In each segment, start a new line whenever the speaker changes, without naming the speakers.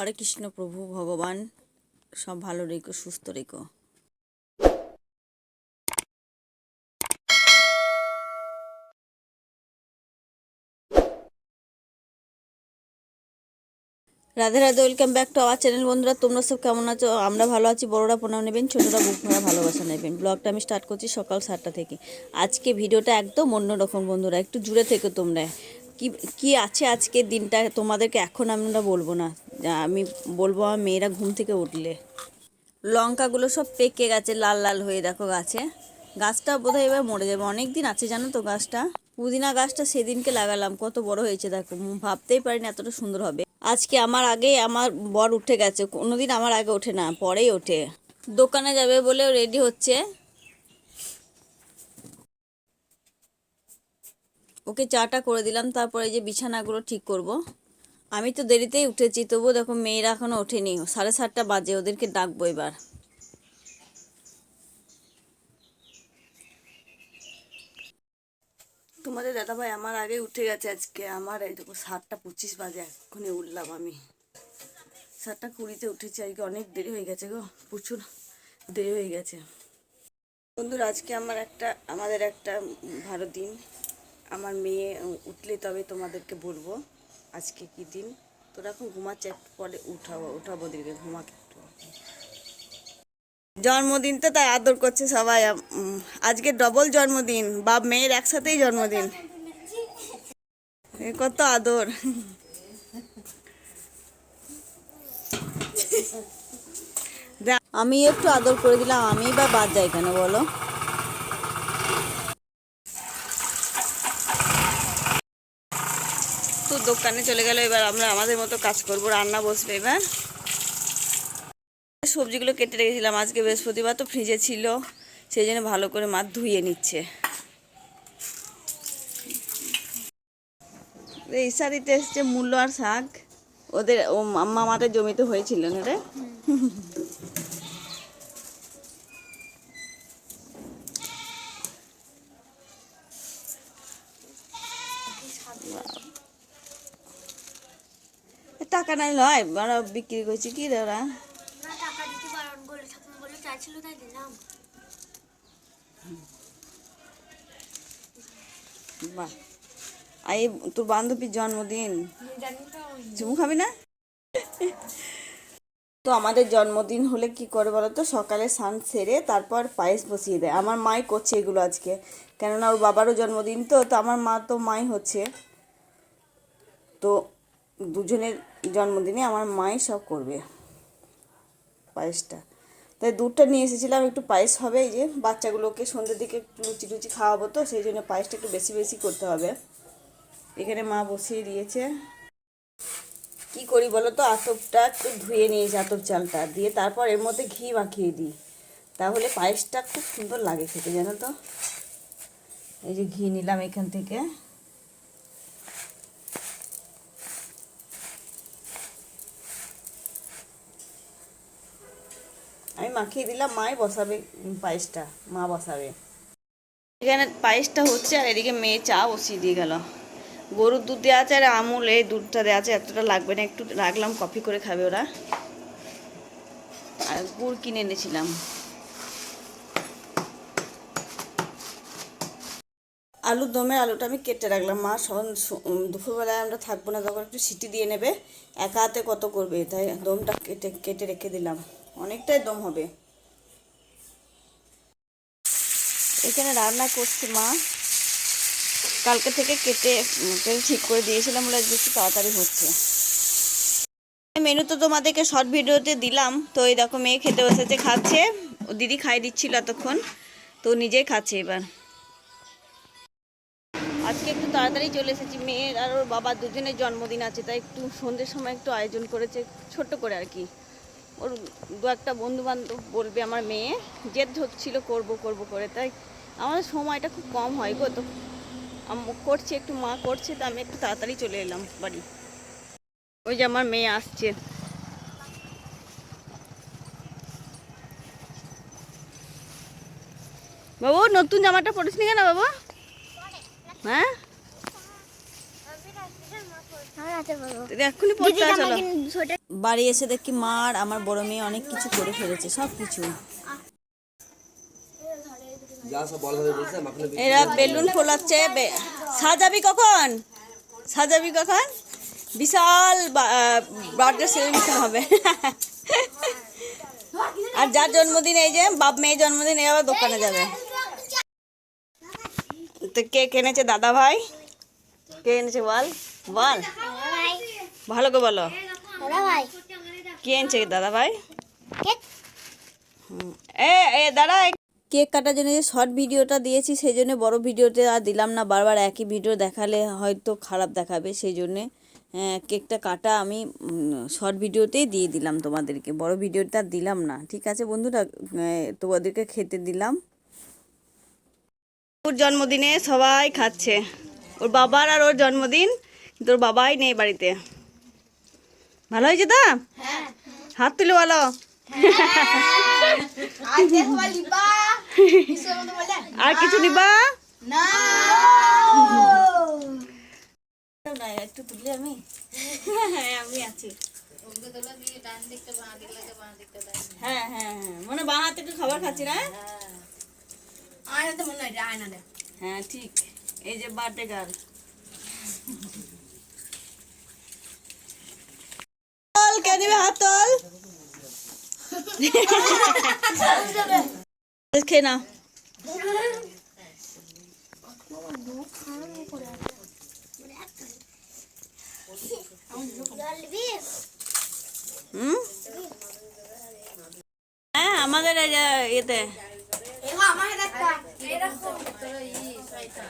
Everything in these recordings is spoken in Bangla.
হরে কৃষ্ণ প্রভু, ভগবান। সব ভালো রেখো, সুস্থ রেখো। Radhe Radhe welcome back to our channel বন্ধুরা। তোমরা সব কেমন আছো? আমরা ভালো আছি, বড়রা প্রণাম নেবেন, ছোটরা বুক ভরা ভালোবাসা নেবেন। ব্লগটা আমি স্টার্ট করছি সকাল সাতটা থেকে। আজকে ভিডিওটা একদম অন্যরকম বন্ধুরা, একটু জুড়ে থেকো তোমরা। কি কি আছে আজকের দিনটা? তোমাদেরকে এখন আমরা বলব না। আমি বলব আমার মেয়েরা ঘুম থেকে উঠলে। লঙ্কাগুলো সব পেকে গেছে, লাল লাল হয়ে দেখো গাছে। গাছটা বোধহয় এবার মরে যাবে। অনেক দিন আছে জানো তো গাছটা? পুদিনা গাছটা সেদিনকে লাগালাম। কত বড় হয়েছে দেখো। ভাবতেই পারিনি এতটা সুন্দর হবে। আজকে আমার আগে আমার বর উঠে গেছে। কোনোদিন আমার আগে ওঠে না, পরেই ওঠে। দোকানে যাবে বলে রেডি হচ্ছে। ওকে চাটা করে দিলাম, তারপরে যে বিছানাগুলো ঠিক করব। আমি তো দেরিতেই উঠেছি, তবুও দেখো মেয়েরা এখনও ওঠেনি। সাড়ে সাতটা বাজে, ওদেরকে ডাকবো এবার। তোমাদের দাদাভাই আমার আগে উঠে গেছে আজকে। আমার এই দেখো সাতটা পঁচিশ বাজে, এক্ষুনি উঠলাম আমি। সাতটা কুড়িতে উঠেছি, আজকে অনেক দেরি হয়ে গেছে গো, প্রচুর দেরি হয়ে গেছে। বন্ধুরা, আজকে আমার একটা, আমাদের একটা ভালো দিন। আমার মেয়ে উঠলে তবে তোমাদেরকে বলব আজকে কি দিন। তোরা এখন ঘুমাচ্ছে, একটু পরে উঠাবো উঠাবো দিকে ঘুমাকে একটু। জন্মদিন তো তাই আদর করছে সবাই আজকে ডবল জন্মদিন, বাপ মেয়ের একসাথেই জন্মদিন। কত আদর। আমি একটু আদর করে দিলাম আমি বা বাদ যাই কেন বলো? দোকানে চলে গেল, এবার আমরা আমাদের মতো কাজ করব, রান্না বসবে এবার। সবজিগুলো কেটে রেখেছিলাম, আজকে বৃহস্পতিবার তো ফ্রিজে ছিল, সেই জন্য ভালো করে মা ধুয়ে নিচ্ছে। এই শাড়িতে এসছে মূল্য আর শাক, ওদের আমাদের জমিতে হয়েছিল না রে এ টাকা নাই লয় ওরা বিক্রি করছে কি রে ওরা
দিলাম।
বাহ। এই তোর বান্ধবীর জন্মদিন? চুমু খাবি না? তো আমাদের জন্মদিন হলে কি করে বলো তো? সকালে স্নান সেরে তারপর পায়েস বসিয়ে দেয়। আমার মাই করছে এগুলো আজকে। কেননা ওর বাবারও জন্মদিন তো তো আমার মা তো মাই হচ্ছে। তো দুজনের জন্মদিনে আমার মাই সব করবে। পায়েসটা। তাই দুধটা নিয়ে এসেছিলাম, একটু পায়েস হবে এই যে, বাচ্চাগুলোকে সন্ধ্যের দিকে একটু লুচি টুচি খাওয়াবো তো, সেই জন্য পায়েসটা একটু বেশি বেশি করতে হবে। এখানে মা বসিয়ে দিয়েছে। কি করি বলো তো, আতপটা একটু ধুয়ে নিয়েছি আতপ চালটা, দিয়ে তারপর এর মধ্যে ঘি মাখিয়ে দিই। তাহলে পায়েসটা খুব সুন্দর লাগে খেতে, জানো তো? এই যে ঘি নিলাম এখান থেকে। মাখিয়ে দিলাম, মাই বসাবে পায়েসটা, মা বসাবে। এখানে পায়েসটা হচ্ছে আর এদিকে মেয়ে চা বসিয়ে দিয়ে গেল। গরুর দুধ দেওয়া আছে আর আমুল এই দুধটা দেওয়া আছে, এতটা লাগবে না, একটু রাখলাম, কফি করে খাবে ওরা। আর গুড় কিনে এনেছিলাম। আলু দমে আলুটা আমি কেটে রাখলাম, মা সন দুপুরবেলায় আমরা থাকব না, তখন একটু সিটি দিয়ে নেবে, একা হাতে কত করবে, তাই দমটা কেটে কেটে রেখে দিলাম। অনেকটাই দম হবে। এখানে রান্না করছে মা। কালকে থেকে কেটে ঠিক করে দিয়েছিলাম বলে একটু তাড়াতাড়ি হচ্ছে। মেনু তো তোমাদেরকে শর্ট ভিডিওতে দিলাম। তো এই দেখো মেয়ে খেতে বসেছে, খাচ্ছে। ও দিদি খাই দিচ্ছিল এতক্ষণ। তো নিজেই খাচ্ছে এবার। আজকে একটু তাড়াতাড়ি চলে এসেছি। মেয়ের আর ওর বাবার দুজনের জন্মদিন আছে, তাই একটু সন্ধ্যের সময় একটু আয়োজন করেছে, ছোট্ট করে আর কি। ওর দু একটা বন্ধু বান্ধব বলবে আমার মেয়ে জেদ হচ্ছিল করব করব করে। তাই আমার সময়টা খুব কম হয় গো তো করছে একটু মা করছে তো আমি একটু তাড়াতাড়ি চলে এলাম বাড়ি। ওই যে আমার মেয়ে আসছে। বাবু নতুন জামাটা পড়েছিস কেন বাবু? হ্যাঁ
আমার হাতে বলো
তুই এক্ষুনি পড়তে চলো। বাড়ি এসে দেখি মার আমার বড় মেয়ে অনেক কিছু করে ফেলেছে সব কিছু।
হয়ে
এরা বেলুন ফোলাচ্ছে সাজাবি কখন? সাজাবি কখন? বিশাল বার্থডে সেলিব্রেশন হবে। আর যার জন্মদিন এই যে বাপ মেয়ের জন্মদিন এই আবার দোকানে যাবে। তো কে কিনেছে দাদা ভাই? কে এনেছে বল? বল। ভালো করে বলো।
দাদা ভাই
কে এনেছে দাদা ভাই
কেক
এ এ দাঁড়া কেক কাটার জন্য যে শর্ট ভিডিওটা দিয়েছি সেই জন্য বড় ভিডিওতে আর দিলাম না। বারবার একই ভিডিও দেখালে হয়তো খারাপ দেখাবে সেই জন্যে কেকটা কাটা আমি শর্ট ভিডিওতেই দিয়ে দিলাম তোমাদেরকে। বড় ভিডিওটা আর দিলাম না ঠিক আছে বন্ধুরা? তোমাদেরকে খেতে দিলাম। ওর জন্মদিনে সবাই খাচ্ছে। ওর বাবার আর ওর জন্মদিন কিন্তু ওর বাবাই নেই বাড়িতে। ভালো হয়েছে তো? হাত তুলে বলো। আর কিছু নিবা? একটু তুললে আমি। হ্যাঁ আমি আছি। হ্যাঁ হ্যাঁ হ্যাঁ। মনে বাঁ হাতে একটু খাবার খাচ্ছি না? হ্যাঁ ঠিক। এই যে বার্থডে গার্ল। 이렇게 나. 응? 아, 아마들 이제 이때. 이거 아마 해놨다. 해놨어. 이 사이트.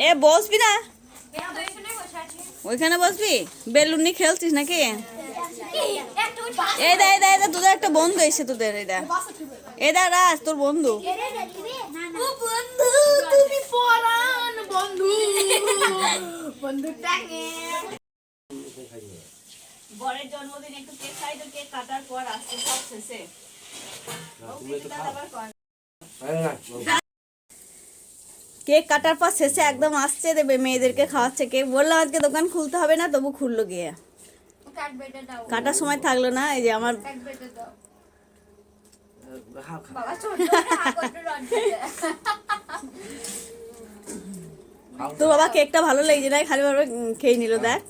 ए बॉस भी ना ওইখানে বসবি? বেলুন নিয়ে খেলছিস নাকি? এই দা এই দা এই দা তোদের একটা বন্ধু এসে তোদের এই দা। এই দা রাজ তোর বন্ধু। বরের জন্মদিন একটু কেক খাই তো কেক কাটার পর আসছে সব শেষে কেক কাটার পর শেষে একদম আসছে দেবে মেয়েদেরকে খাওয়াচ্ছে কেক। বললাম আজকে দোকান খুলতে হবে না তবু খুললো গিয়ে। কাটার সময় থাকল না এই যে আমার
হ্যাঁ,
তো বাবা কেকটা ভালো লেগেছে না? খালি ভাবে খেয়ে নিল দেখ।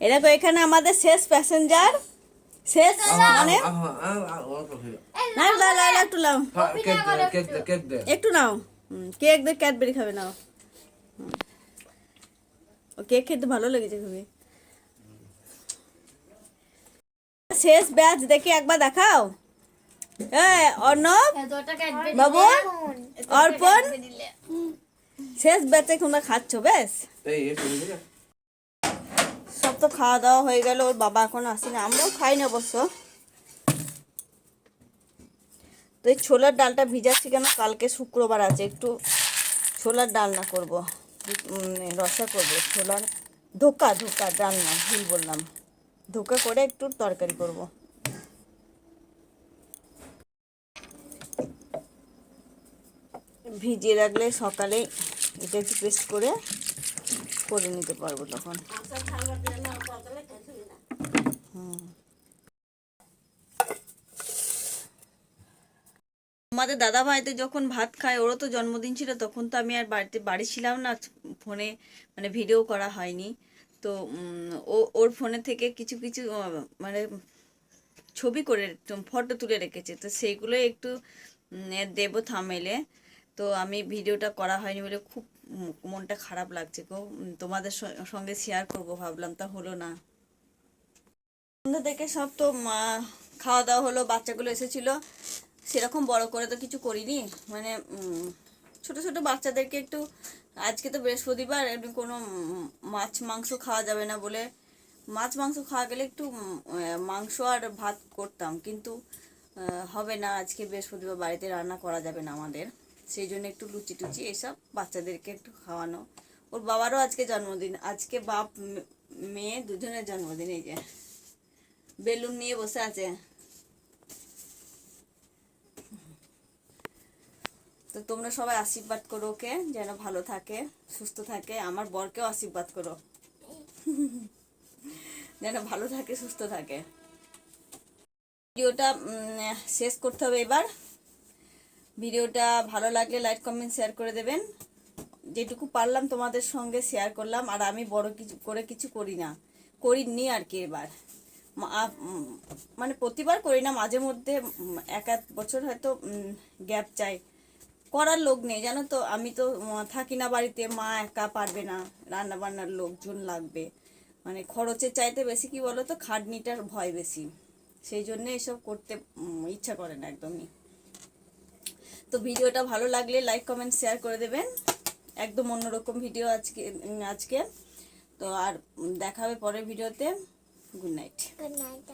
এরকম এখানে আমাদের শেষ প্যাসেঞ্জার শেষ মানে? না না না না, একটু নাও। একটু নাও। হুম, কেক দে ক্যাডবেরি খাবে নাও। হুম। ও কেক খেতে ভালো লেগেছে খুবই। শেষ ব্যাচ দেখে একবার দেখাও। এই অর্ণব বাবু অর্পণ শেষ ব্যাচে তোমরা খাচ্ছ বেশ সব তো খাওয়া দাওয়া হয়ে গেল ওর বাবা এখন আসেনি আমরাও খাই না অবশ্য। তো এই ছোলার ডালটা ভিজাচ্ছি কেন? কালকে শুক্রবার আছে। একটু ছোলার ডালনা করব। রসা করব। ছোলার ধোকা ধোকা ডালনা ভুল বললাম। ধোকা করে একটু তরকারি করব। ভিজিয়ে রাখলে সকালে এটা একটু পেস্ট করে করে নিতে পারব তখন। আমাদের দাদা ভাইতে যখন ভাত খায়, ওরও তো জন্মদিন ছিল, তখন তো আমি আর বাড়িতে, বাড়ি ছিলাম না, ফোনে মানে ভিডিও করা হয়নি। তো ও, ওর ফোনে থেকে কিছু কিছু মানে ছবি করে ফটো তুলে রেখেছে। তো সেইগুলো একটু দেবো থামেলে। তো আমি ভিডিওটা করা হয়নি বলে খুব মনটা খারাপ লাগছে গো। তোমাদের সঙ্গে শেয়ার করব ভাবলাম, তা হলো না। সন্ধ্যা থেকে সব তো, মা- খাওয়া দাওয়া হলো, বাচ্চাগুলো এসেছিল। সেরকম বড় করে তো কিছু করিনি। মানে ছোট ছোট বাচ্চাদেরকে একটু, আজকে তো বৃহস্পতিবার, এমনি কোনো মাছ মাংস খাওয়া যাবে না বলে, মাছ মাংস খাওয়া গেলে একটু মাংস আর ভাত করতাম। কিন্তু হবে না, আজকে বৃহস্পতিবার বাড়িতে রান্না করা যাবে না আমাদের। সেই জন্য একটু লুচি টুচি এসব বাচ্চাদেরকে একটু খাওয়ানো। ওর বাবারও আজকে জন্মদিন। আজকে বাপ মেয়ে দুজনের জন্মদিন এই যে। বেলুন নিয়ে বসে আছে। তো তোমরা সবাই আশীর্বাদ করো ওকে, যেন ভালো থাকে, সুস্থ থাকে। আমার বরকেও আশীর্বাদ করো। যেন ভালো থাকে, সুস্থ থাকে। ভিডিওটা শেষ করতে হবে এবার। ভিডিওটা ভালো লাগলে লাইক, কমেন্ট, শেয়ার করে দেবেন। যেটুকু পারলাম তোমাদের সঙ্গে শেয়ার করলাম, আর আমি বড় কিছু, করে কিছু করি না। করিনি আর কি এবার। মানে প্রতিবার করি না, মাঝে মধ্যে এক এক বছর হয়তো গ্যাপ চাই। করার লোক নেই জানো তো? আমি তো থাকি না বাড়িতে মা একা পারবে না। রান্না বান্নার লোকজন লাগবে। মানে খরচের চাইতে বেশি কি বলো তো খাটনিটার ভয় বেশি। সেই জন্য এসব করতে ইচ্ছা করে না একদমই। তো ভিডিওটা ভালো লাগলে লাইক কমেন্ট শেয়ার করে দেবেন। একদম অন্যরকম ভিডিও আজকে আজকে। তো আর উম, দেখা হবে পরের ভিডিওতে। Good night
good night